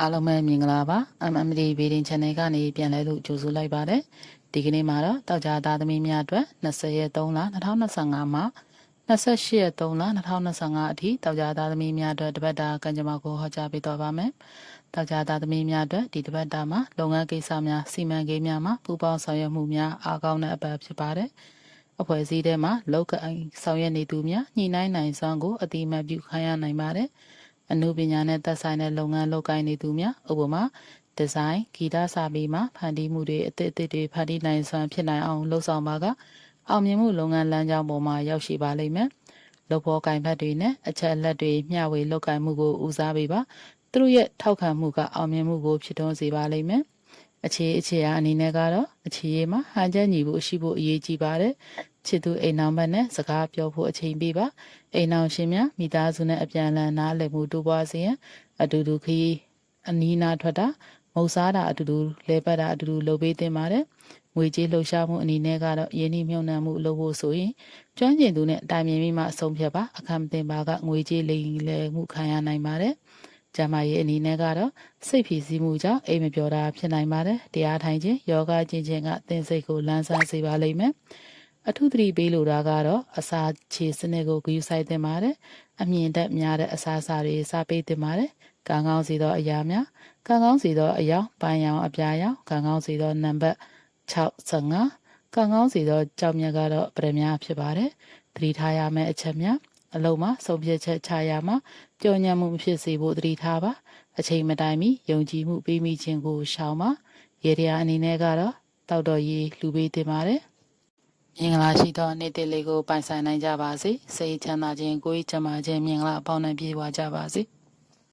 အားလုံးပဲမင်္ဂလာပါ MMD Reading Channel ကနေပြန်လဲလို့ကြိုဆိုလိုက်ပါတယ်ဒီကနေ့မှာတော့တောက်ကြသားသမီးများအတွက်20ရက်3လ2025မှာ28ရက်3လ2025အထိတောက်ကြသားသမီးများအတွက်တပတ်တာကံကြမ္မာကိုဟောကြားပေးတော့ပါမယ်တောက်ကြသားသမီးများအတွက်ဒီတပတ်တာမှာလုပ်ငန်းကိစ္စများစီမံကိန်းများမှာပူးပေါင်းဆောင်ရွက်မှုများအားကောင်းတဲ့အပတ်ဖြစ်ပါတယ်အဖွဲ့အစည်းထဲမှာလောက်ကိုင်ဆောင်ရွက်နေသူများညှိနှိုင်းနိုင်စွမ်းကိုအတိအမှတ်ပြုခိုင်းရနိုင်ပါတယ်။ အမှုပညာနဲ့သက်ဆိုင်တဲ့လုပ်ငန်းလုပ်ကိုင်နေသူများဥပမာဒီဇိုင်းဂီတစာပေမှာဖန်တီးမှုတွေအသစ်အသစ်တွေဖန်တီးနိုင်စွမ်းဖြစ်နိုင်အောင်လှုပ်ဆောင်ပါကအောင်မြင်မှုလုပ်ငန်းလမ်းကြောင်းပေါ်မှာရောက်ရှိပါလိမ့်မယ်။လုပ်ဖော်ကိုင်ဖက်တွေနဲ့အချက်အလက်တွေမျှဝေလုပ်ကိုင်မှုကိုဦးစားပေးပါ။သူတို့ရဲ့ထောက်ခံမှုကအောင်မြင်မှုကိုဖြစ်ထွန်းစေပါလိမ့်မယ်။ အခြေအခြေအအနေနဲ့ကတော့အခြေရေးမှာဟန်ချက်ညီဖို့ရှိဖို့အရေးကြီးပါတယ်ချစ်သူအိမ်နောင်ဘက်နဲ့စကားပြောဖို့အချိန်ပေးပါအိမ်နောင်ရှင်များမိသားစုနဲ့အပြန်အလှန်နားလည်မှုတိုးပွားစေရန်အတူတူခရီးအနီးနားထွက်တာမုတ်စားတာအတူတူလဲပတ်တာအတူတူလုပ်ပေးသင့်ပါတယ်ငွေကြေးလှုပ်ရှားမှုအနေနဲ့ကတော့ယင်းနှိမ့်မြုံနှံမှုလုပ်ဖို့ဆိုရင်ကျွမ်းကျင်သူနဲ့တိုင်ပင်ပြီးမှအဆုံးဖြတ်ပါအခမ်းမတင်ပါကငွေကြေးလိမ်လည်မှုခံရနိုင်ပါတယ် ကျမရဲ့အနေနဲ့ကတော့စိတ်ဖြည်စည်းမှုကြောင့်အိမ်မပြောတာဖြစ်နိုင်ပါတယ်တရားထိုင်ခြင်းယောဂကျင့်ခြင်းကသင်စိတ်ကိုလန်းဆန်းစေပါလိမ့်မယ်အထုသတိပေးလိုတာကတော့အစာခြေစနစ်ကိုဂရုစိုက်သင့်ပါတယ်အမြင့်တက်များတဲ့အစာအစာတွေစားပေးသင့်ပါတယ်ကံကောင်းစီသောအရာများကံကောင်းစီသောအယောင်ပန်းရောင်အပြာရောင်ကံကောင်းစီသောနံပါတ်65ကံကောင်းစီသောကြောက်မြတ်ကတော့ပရမများဖြစ်ပါတယ်သတိထားရမယ့်အချက်များ အလုံးမှာဆုံးဖြတ်ချက်ချရမှာကြော်ညံမှုမဖြစ်စေဖို့သတိထားပါအချိန်မတိုင်မီယုံကြည်မှုပေးမိခြင်းကိုရှောင်ပါရေတရားအနေနဲ့ကတော့တောက်တော်ရေးလူပေးတင်ပါတယ်မင်္ဂလာရှိသောနေ့တစ်လေးကိုပိုင်ဆိုင်နိုင်ကြပါစေစိတ်ချမ်းသာခြင်းကိုယ်ချမ်းသာခြင်းမင်္ဂလာအပေါင်းနဲ့ပြည့်ဝကြပါစေ